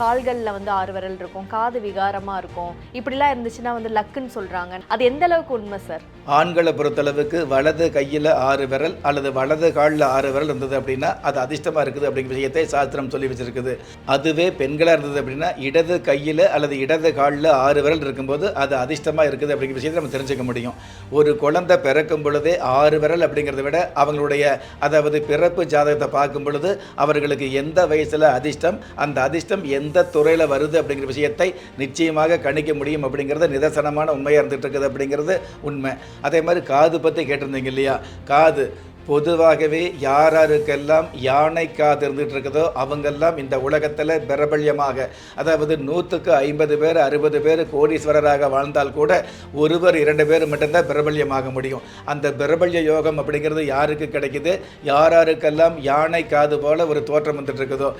கால்களில் வந்து ஆறு விரல் இருக்கும் காது விகாரமாக இருக்கும். இப்படிலாம் இருந்துச்சுன்னா வந்து லக்குன்னு சொல்கிறாங்க அது எந்த அளவுக்கு உண்மை சார்? ஆண்களை பொறுத்தளவுக்கு வலது கையில் ஆறு விரல் அல்லது வலது காலில் ஆறு விரல் இருந்தது அப்படின்னா அது அதிர்ஷ்டமாக இருக்குது அப்படிங்கிற விஷயத்தை சாஸ்திரம் சொல்லி வச்சிருக்குது. அதுவே பெண்களாக இருந்தது அப்படின்னா இடது கையில் அல்லது இடது காலில் ஆறு விரல் இருக்கும்போது அது அதிர்ஷ்டமாக இருக்குது அப்படிங்கிற விஷயத்தை நம்ம தெரிஞ்சுக்க முடியும். ஒரு குழந்தை பிறக்கும் பொழுதே ஆறு விரல் அப்படிங்கிறத விட அவங்களுடைய அதாவது பிறப்பு ஜாதகத்தை பார்க்கும் பொழுது அவர்களுக்கு எந்த வயசில் அதிர்ஷ்டம் அந்த அதிர்ஷ்டம் எந்த துறையில் வருது அப்படிங்கிற விஷயத்தை நிச்சயமாக கணிக்க முடியும் அப்படிங்கிறது நிதர்சனமான உண்மையாக இருந்துட்டு இருக்குது அப்படிங்கிறது உண்மை. அதே மாதிரி காது பற்றி கேட்டிருந்தீங்க இல்லையா? காது பொதுவாகவே யாராருக்கெல்லாம் யானை காது இருந்துகிட்டு இருக்குதோ அவங்கெல்லாம் இந்த உலகத்தில் பிரபல்யமாக. அதாவது நூற்றுக்கு ஐம்பது பேர் அறுபது பேர் கோடீஸ்வரராக வாழ்ந்தால் கூட ஒருவர் இரண்டு பேர் மட்டும்தான் பிரபல்யமாக முடியும். அந்த பிரபல்ய யோகம் அப்படிங்கிறது யாருக்கு கிடைக்குது? யாராருக்கெல்லாம் யானை காது போல ஒரு தோற்றம் வந்துட்டு இருக்குதோ